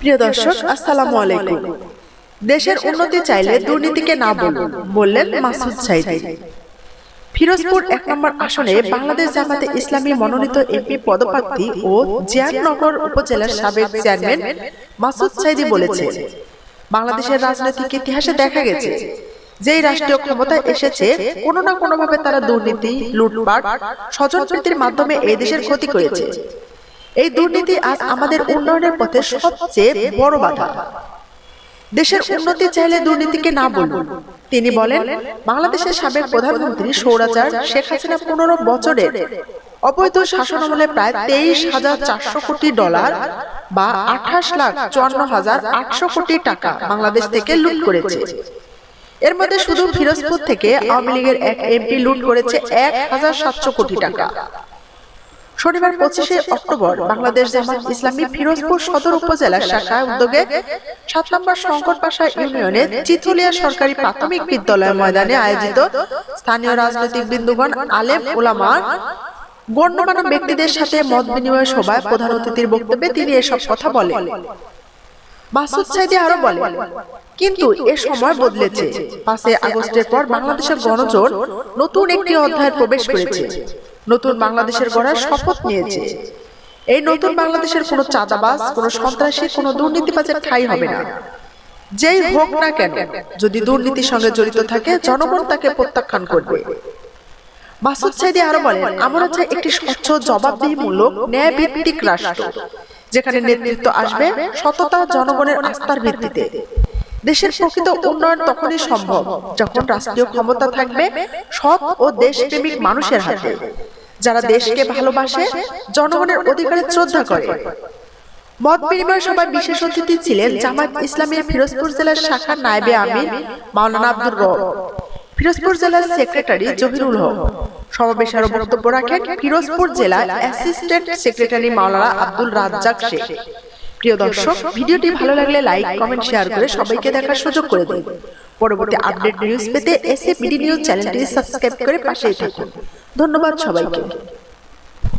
প্রিয় দর্শক, আসসালামু আলাইকুম। দেশের উন্নতি চাইলে দুর্নীতিকে না বলুন, বললেন মাসুদ সাইদি। ফিরোজপুর এক নম্বর আসনে বাংলাদেশ জামাতে ইসলামী মনোনীত এমপি পদপ্রার্থী ও জিয়াননগর উপজেলার সাবেক চেয়ারম্যান মাসুদ সাইদি বলেছেন বাংলাদেশের রাজনৈতিক ইতিহাসে দেখা গেছে, যেই রাষ্ট্রীয় ক্ষমতায় এসেছে, কোনো না কোনোভাবে তারা দুর্নীতি, লুটপাট, স্বজনপ্রীতির মাধ্যমে এই দেশের ক্ষতি করেছে। এই দুর্নীতি আজ আমাদের উন্নয়নের পথে সবচেয়ে বড় বাধা। দেশের উন্নতি চাইলে দুর্নীতিকে না বলুন। তিনি বলেন, বাংলাদেশের সাবেক প্রধানমন্ত্রী সৌরাচার শেখ হাসিনা পনেরো বছরের অবৈধ শাসন আমলে প্রায় তেইশ হাজার চারশো কোটি ডলার বা আঠাশ লাখ চুয়ান্ন হাজার আটশো কোটি টাকা বাংলাদেশ থেকে লুট করেছে। এর মধ্যে শুধু ফিরোজপুর থেকে আওয়ামী লীগের এক এমপি লুট করেছে এক হাজার সাতশো কোটি টাকা। শনিবার পঁচিশে অক্টোবর বাংলাদেশ জামাত ইসলামী ফিরোজপুর সদর উপজেলার শাখা উদ্যোগে সাত নম্বর শঙ্করপাশা ইউনিয়নে চিথুলিয়া সরকারি প্রাথমিক বিদ্যালয় ময়দানে আয়োজিত স্থানীয় রাজনৈতিক বিন্দুগণ আলেম ওলামা গণ্যমান্য ব্যক্তিদের সাথে মত বিনিময় সভায় প্রধান অতিথির বক্তব্যে তিনি এসব কথা বলেন। মাসুদ সাইদি আরও বলেন। কিন্তু এ সময় বদলেছে। পাঁচই আগস্টের পর বাংলাদেশের গণজোট নতুন একটি অধ্যায়ে প্রবেশ করেছে। নতুন বাংলাদেশের গড়ার শপথ নিয়েছে। এই নতুন বাংলাদেশের কোনো চাঁদাবাজ কোনো সন্ত্রাসী কোনো দুর্নীতিবাজের ঠাই হবে না। যেই হোক না কেন যদি দুর্নীতির সঙ্গে জড়িত থাকে জনগণ তাকে প্রত্যাখ্যান করবে। মাসুদ সাইদি আরও বলেন আমরা চাই একটি স্বচ্ছ জবাবদিহিমূলক ন্যায় ভিত্তিক রাষ্ট্র যেখানে নেতৃত্ব আসবে সততা জনগণের আস্থার ভিত্তিতে। দেশের প্রকৃত উন্নয়ন তখনই সম্ভব যখন রাষ্ট্রীয় ক্ষমতা থাকবে সৎ ও দেশপ্রেমিক মানুষের হাতে যারা দেশকে ভালোবাসে জনগণের অধিকারে শ্রদ্ধা করে। মত বিনিময় সভায় বিশেষ অতিথি ছিলেন জামাত ইসলামের ফিরোজপুর জেলার শাখা নায়েবে আমির মাওলানা আব্দুর রব। ফিরোজপুর জেলার সেক্রেটারি জহিরুল হক। সমাবেশে আরও বক্তব্য রাখেন ফিরোজপুর জেলার অ্যাসিস্ট্যান্ট সেক্রেটারি মাওলানা আব্দুল রাজ্জাক শেখ। প্রিয় দর্শক ভিডিওটি ভালো লাগলে লাইক কমেন্ট শেয়ার করে সবাইকে দেখার সুযোগ করে দিন। পরবর্তী আপডেট নিউজ পেতে এসএ বিডি নিউজ চ্যানেলটি সাবস্ক্রাইব করে পাশেই থাকুন ধন্যবাদ সবাইকে।